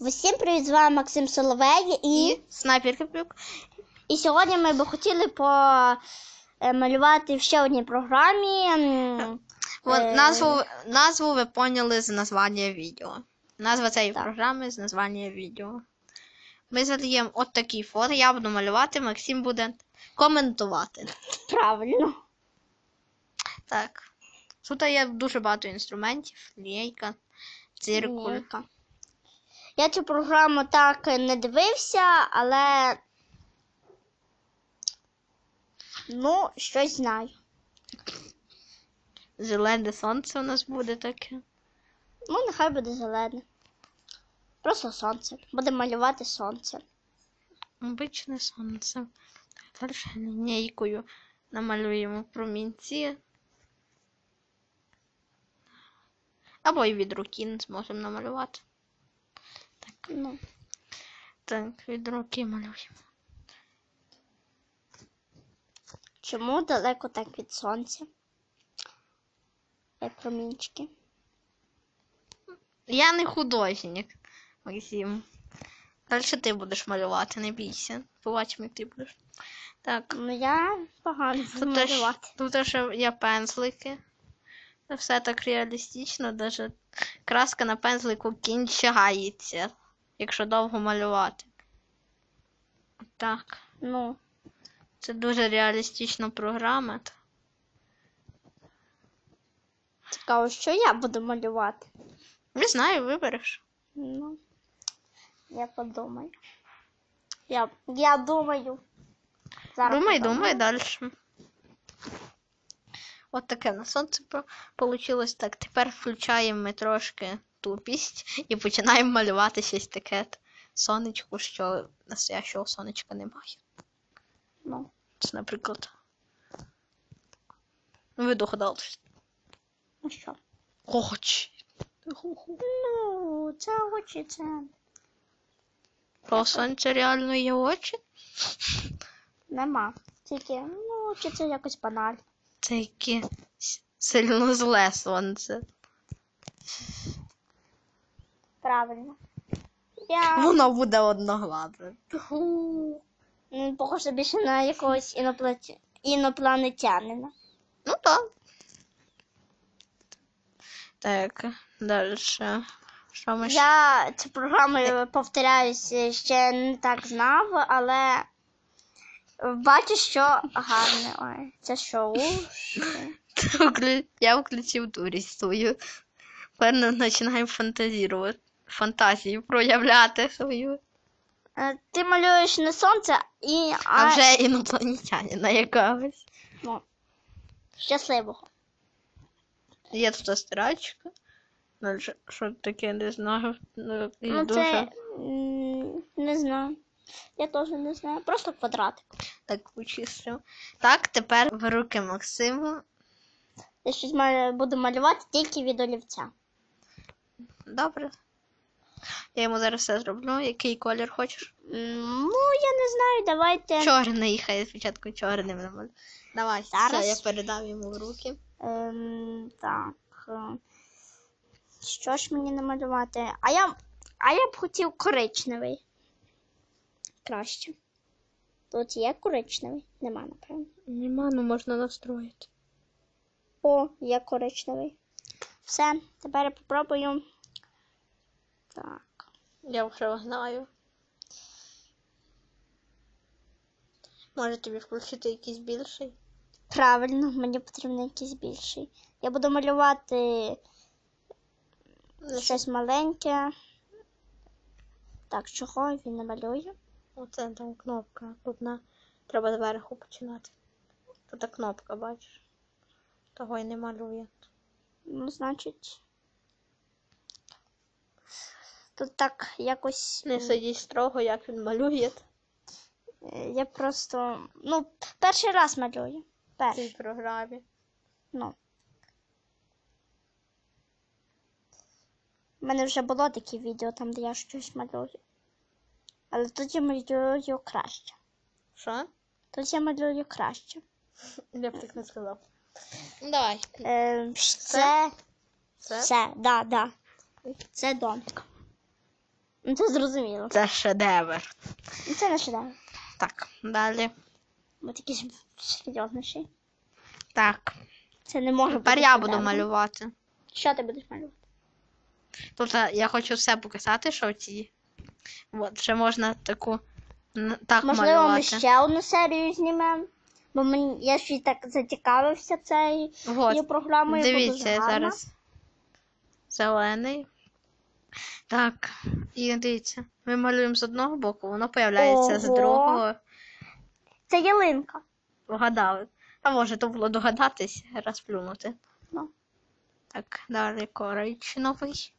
Всім привіт, з вами Максим Соловей і, І снайпер Капюк. і сьогодні ми би хотіли помалювати в ще одній програмі. От, Е. назву, назву ви поняли з названня відео. Назва цієї Так. програми з названня відео. Ми задаємо от такі фото. Я буду малювати, Максим буде коментувати. Правильно. Так. Тут є дуже багато інструментів, лінійка, циркуль. Я цю програму так не дивився, але ну, щось знаю. Зелене сонце у нас буде таке. Ну, нехай буде зелене. Просто сонце. Будемо малювати сонце. Обичне сонце. Далі лінійкою намалюємо промінці. Або і від руки не зможемо намалювати. Ну, Так, від руки малюємо. чому далеко так від сонця? Як промінчики. Я не художник, Максим. Далі ти будеш малювати, не бійся. Побачимо, як ти будеш. Так, Ну, я погано буду малювати. тут ще є пензлики. Це Все так реалістично, навіть краска на пензлику кінчається, якщо довго малювати. Так, Ну, це дуже реалістична програма. цікаво, що я буду малювати. Не знаю, вибереш. Ну, я подумаю. Я, я думаю. Зараз Думай, подумаю. думай далі. От таке на сонце вийшло. Так, тепер включаємо ми трошки тупість і починаємо малювати щось таке. Сонечко, що настоящого сонечка немає. Ну, Це, наприклад. Ви догадались. ну що? Очі. Ну, це очі, це. Про сонця реально є очі? Нема. Тільки, ну, очі це якось банально. Це яке сильно зле сонце. Правильно. Я Воно буде одноглазе. ну, похоже більше на якогось іноплаті... інопланетянина. Ну так. Так, далі. Що ми ще? Я цю програму, повторяюсь, ще не так знав, але бачу, що гарне. Ой, це. Вклю- Я включив дурість свою. Тепер починаємо фантазірувати. Фантазію проявляти свою. Е, Ти малюєш не сонце і А а, вже інопланетянина якогось. ну, щасливого. Є тут стирачка. Що таке, не знаю. Ну, Ну, дуже це не знаю. Я теж не знаю. Просто квадратик. так почистив. Так, тепер в руки Максиму. Я щось буду малювати тільки від олівця. Добре. Я йому зараз все зроблю. Який колір хочеш? Ну, я не знаю, давайте. Чорний, хай спочатку чорним намалюю. Давай, Зараз. все, я передам йому в руки. Ем, так. е, Що ж мені намалювати? А я, а я б хотів коричневий. Краще. Тут є коричневий? Нема, напевно. Нема, ну можна настроїти. О, є коричневий. Все, тепер я попробую. Так. Я вже знаю. Може тобі включити якийсь більший? Правильно, мені потрібен якийсь більший. Я буду малювати щось маленьке. Так, чого він не малює? Оце там кнопка. Тут на... треба зверху починати. Тут кнопка, бачиш. Того й не малює. Ну, значить. Тут так якось. Не сидіть строго, як він малює е, Я просто. Ну, перший раз малюю. в цій програмі. Ну. У мене вже було таке відео, там, де я щось малюю. Але тут я малюю краще. Що? Тут я малюю краще. Я б так не сказав. Давай. Е, це. Це? Це, да, да. Це домик. Ну, це зрозуміло. Це шедевр. Ну, Це не шедевр. Так, далі. Бо такі ж серйозніші. Так. Це не може Тепер бути я буду шедевром. малювати. Що ти будеш малювати? А, я хочу все показати, що ці. От, ще можна таку. Так Можливо, ми ще одну серію знімемо. Бо мені я ще так зацікавився цією програмою. дивіться гарна. зараз. Зелений. Так, і дивіться, ми малюємо з одного боку, воно появляється з другого. Це ялинка. Вгадали. А може то було догадатись, раз плюнути. Ну. Так, далі коричневий.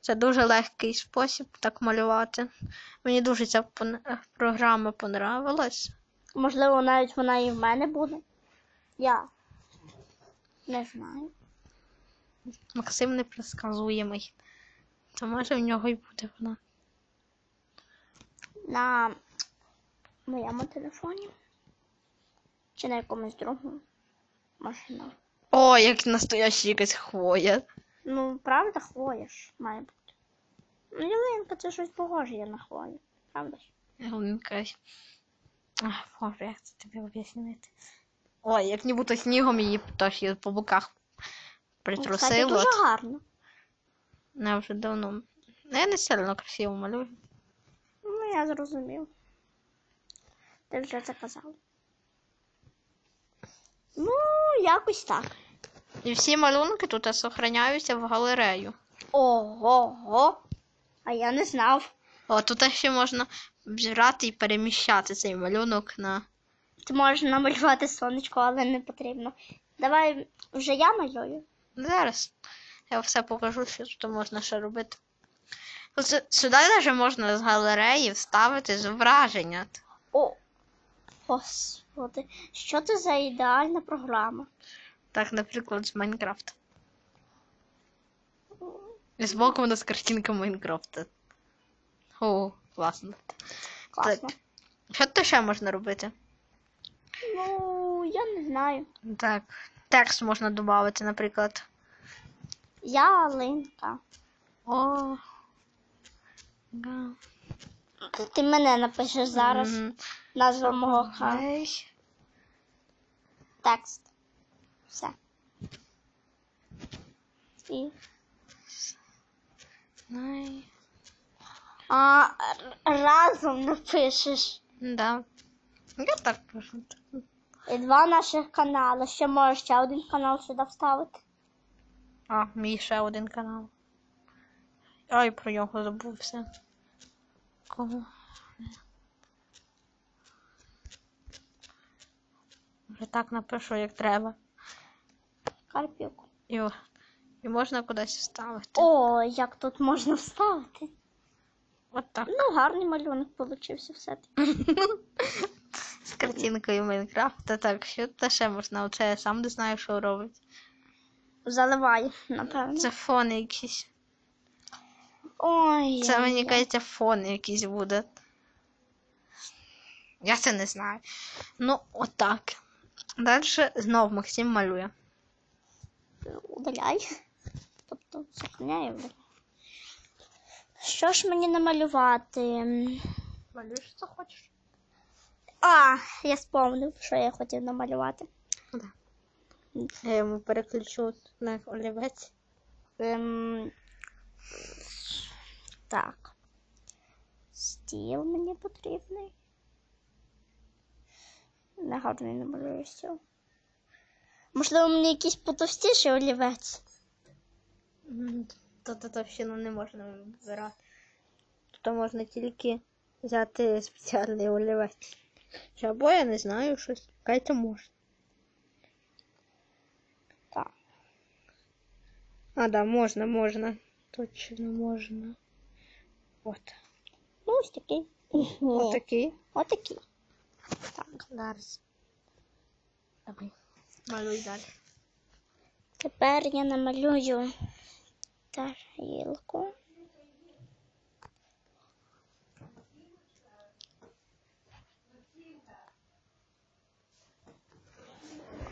Це дуже легкий спосіб так малювати. Мені дуже ця е, програма понравилась. Можливо, навіть вона і в мене буде. Я не знаю. Максим непредсказуємий. То може в нього і буде вона. На моєму телефоні. Чи на якомусь другому. На. О, як настояща якась хвоя. Ну, правда, хвоя ж має бути. Ну, ялинка це щось похоже є на хвою. Правда ж? Ялинка. Ах, Боже, як це тобі об'яснити? Ой, як нібито снігом її теж її по боках Ну, Кстати, дуже гарно. Я вже давно. Ну, Я не сильно красиво малюю. Ну, я зрозумів. Ти вже це казав. Ну, якось так. І всі малюнки тут сохраняються в галерею. Ого. А я не знав. О, тут ще можна взяти і переміщати цей малюнок на. Ти можеш намалювати сонечко, але не потрібно. Давай вже я малюю. Зараз я все покажу, що тут можна ще робити. Тут сюди навіть можна з галереї вставити зображення. О, господи, що це за ідеальна програма? Так, наприклад, з Майнкрафта. І збоку у нас картинка Майнкрафта. О, класно. Класно. Що тут ще можна робити? Ну, я не знаю. Так, текст можна додати, наприклад. Ялинка. О. га- Ти мене напишеш зараз М, назву мого ха- текст. Все. І... Най. А разом напишеш. Да. Я так пишу. І два наших канали. Ще можеш ще один канал сюди вставити. А, мій ще один канал. Ай, про нього забувся. Кого? Вже так напишу, як треба. Карпюк. І, і можна кудись вставити. О, як тут можна вставити. От так. Ну, гарний малюнок получився все-таки. З картинкою Майнкрафта. Так, що та ще можна? Оце я сам не знаю, що робить. Заливай, напевно. Це фон якийсь. Ой. Це мені кажеться фон якийсь буде. Я це не знаю. Ну, отак. Далі знов Максим малює. Удаляй. Тобто сохраняй. Що ж мені намалювати? Малюєш, що хочеш? А, я сповнив, що я хотів намалювати. Я йому переключу на олівець. Ем... Так. Стіл мені потрібний. Не гарний намалюю стіл. Можливо, мені якийсь потовстіший олівець. Тут товщину не можна вибирати. Тут можна тільки взяти спеціальний олівець. Чи або я не знаю щось. Кайте можна. Так. А, да, можна, можна. Точно можна. От. Ну, ось такий. Ні, Отакий. Отакий. Так. Зараз. Давай. Малюй далі. Тепер я намалюю тарілку.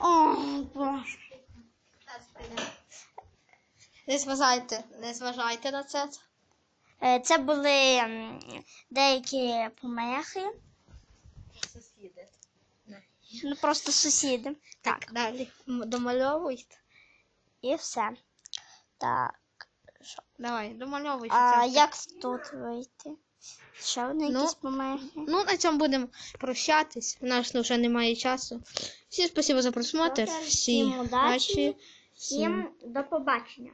О, боже. Не зважайте, не зважайте на це. Е, Це були деякі помехи. Ну просто сусіди. Так, далі. М- Домальовуйте. І все. Так. Що? Давай, домальовуй. А це. як тут вийти? Ще одні Ну, якісь помехи. Ну, на цьому будемо прощатись. У нас вже немає часу. Всім спасибо за просмотр. Всім удачі. Всім до побачення.